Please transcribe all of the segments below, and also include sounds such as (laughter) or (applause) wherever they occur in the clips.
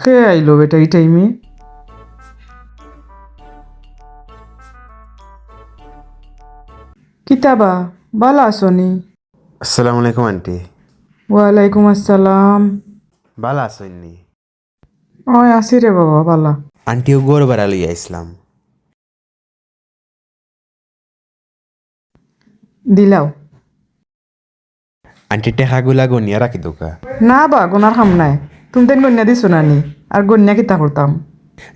কে আইলো বেটা এই টাইমে কিতাবা বালা আসনি আসসালামু আলাইকুম আন্টি। ওয়ালাইকুম আসসালাম। ভালো আসেননি ওই আসি রে বাবা বালা আন্টিও গোর বেড়া লইয়া ইসলাম দিলাও আন্টি টেকাগুলা গনিয়া রাখি দোকা না বা গোনার খাম নাই। তুমি তেন গন্যা দিছো না নি? আর গন্যা কিতা করতাম?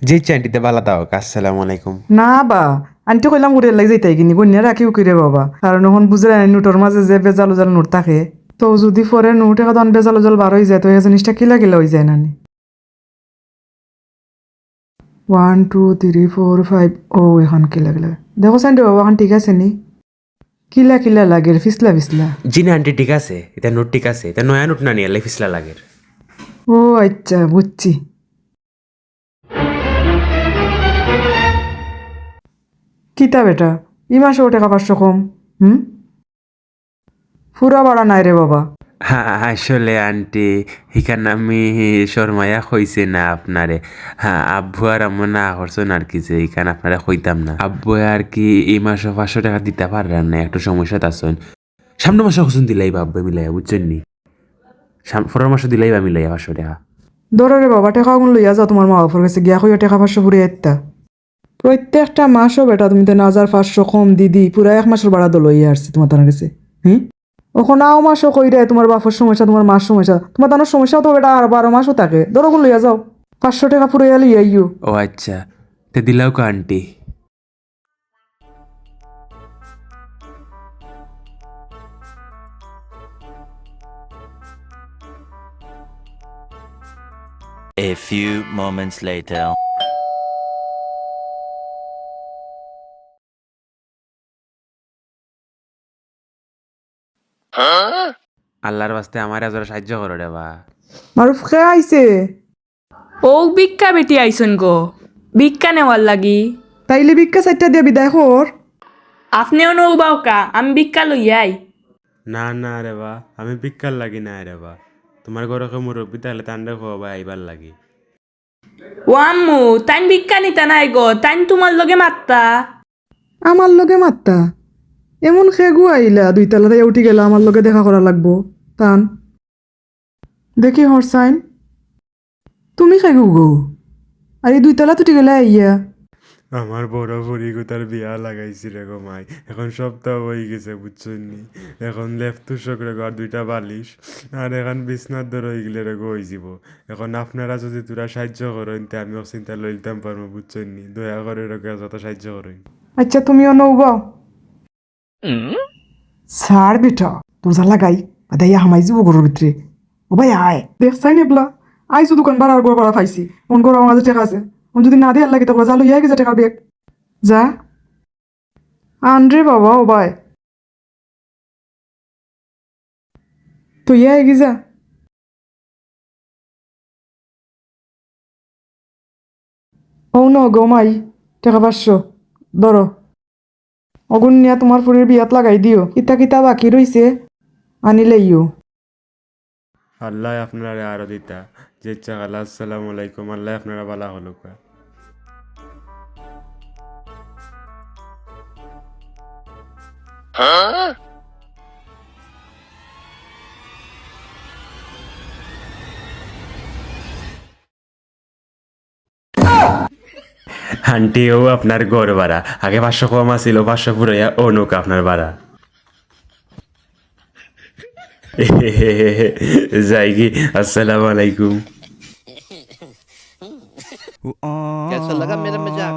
যে ইচ্ছা আন্টিতে ভালো দাও আসসালামু আলাইকুম। না বা আনটি কইলাম উড়ে লাগি যাইতাই কিনি গন্যা রাখিও কিরে বাবা। কারণ এখন বুঝে নাই নোটর মাঝে যে বেজাল উজাল নোট থাকে। তো যদি পরে নোট এখন বেজাল উজাল বার হয়ে যায় তো এই জিনিসটা কিলা কিলা হয়ে যায় না নি? One two three four five ও এখন কিলা কিলা। দেখো সাইন বাবা এখন ঠিক আছে নি? কিলা কিলা লাগে ফিসলা ফিসলা জি না আন্টি ঠিক আছে এটা নোট ঠিক আছে এটা নয়া নোট না নিয়ে ফিসলা লাগে ও আচ্ছা বুঝছি। কিতা বেটা? ই মাসে ও টাকা পাঁচশো কম, হুম? ফুরা বাড়া নাই রে বাবা। হ্যাঁ আসলে আন্টি হিখান আমি শর্মায়া কইছে না আপনারে। হ্যাঁ আব্বু আর আমার না করছেন আর কি যে, এখানে আপনারা কইতাম না। আব্বু আর কি এই মাসে পাঁচশো টাকা দিতে পারলেন না, একটু সমস্যা আছেন। সামনে মাসে কখন দিলাই আব্বা মিলাই বুঝছেন নি পরের মাসে দিলাই বা মিলাই পাঁচশো টাকা। ধরো রে বাবা টাকা গুলো লইয়া যাও তোমার মা বাবার কাছে গিয়া কইয়া টাকা পাঁচশো ফুরিয়ে একটা প্রত্যেকটা মাসও বেটা তুমি তেন হাজার পাঁচশো কম দিদি পুরা এক মাসের ভাড়া তো লইয়া আসছি তোমার তার কাছে হুম? ওখন আও মাসও কই রে তোমার বাপর সমস্যা তোমার মার সমস্যা তোমার তানোর সমস্যাও তো বেটা আর বারো মাসও থাকে। ধরো গুলো লইয়া যাও পাঁচশো টাকা ফুরিয়ে লইয়া ইউ ও আচ্ছা তে দিলাও কা aunty. A few moments later. আল্লাহর বাস্তে আমার সাহায্য করো রে বা। মারুফ খেয়ে আইছে? ও ভিক্ষা বেটি আইসন গো। ভিক্ষা নেওয়ার লাগি। তাইলে ভিক্ষা চারটা দিয়ে বিদায় কর আপনিও কা আমি ভিক্ষা লইয়াই। না না রে বা আমি পিক্কার লাগি না রে বা। তোমার ঘরকে মুরব্বী তাহলে তান্ডে খাওয়াবা আইবার লাগি। ও আম্মু তাইন ভিক্ষা নিতা নাই গো তাইন তোমার লগে মাত্তা। আমার লগে মাত্তা? এমন খেগু আইলা দুই তালাতে উঠি গেলা আমার লগে দেখা করা লাগবো। তান। দেখি হরসাইন। তুমি খেগু গো? আর এই দুই তালা উঠি গেলে আইয়া। আমার বড় পরিগুতার বিয়া লাগাইছি রে গো মাই। এখন সপ্তাহ হয়ে গেছে বুঝছেন নি? এখন লেফট তুষক রে আর দুইটা বালিশ। আর এখন বিছনার দর হয়ে গেলে রে গো হয়ে যাব এখন আপনারা যদি তোরা সাহায্য করেন তে আমিও চিন্তা লইতাম পারব বুঝছেন নি? দয়া করে রে গো যত সাহায্য করেন। আচ্ছা তুমিও নৌবাও ছাড় বেটা তোর যা লাগাই বাদাইয়া হামাই যাব গরুর ভিতরে। ও ভাই আয়। দেখছাই নেবলা আইসো দোকান ভাড়া আর গড় ভাড়া পাইছি। গড় আমার কাছে টাকা আছে। যদি না দিয়ে লাগে তারপর যা লইয়া গেছে টাকা বেগ যা আনরে বাবা ও ভাই তো ইয়া যা ও ন গমাই টাকা পাঁচশো ধরো অগুন নিয়া তোমার ফুরের বিয়াত লাগাই দিও ইতা কিতা বাকি রইছে আনিলে ইও আল্লাহ আপনারা আরও দিতা। যে আল্লাহ আসসালামু আলাইকুম, আল্লাহ আপনারা বালা হলো আন্টিও আপনার গড় ভাড়া আগে পাঁচশো কম আছিল পাঁচশো পুরাইয়া ও নৌকা আপনার ভাড়া যাই (laughs) কি আসসালামু আলাইকুম कैसा लगा मेरा मजाक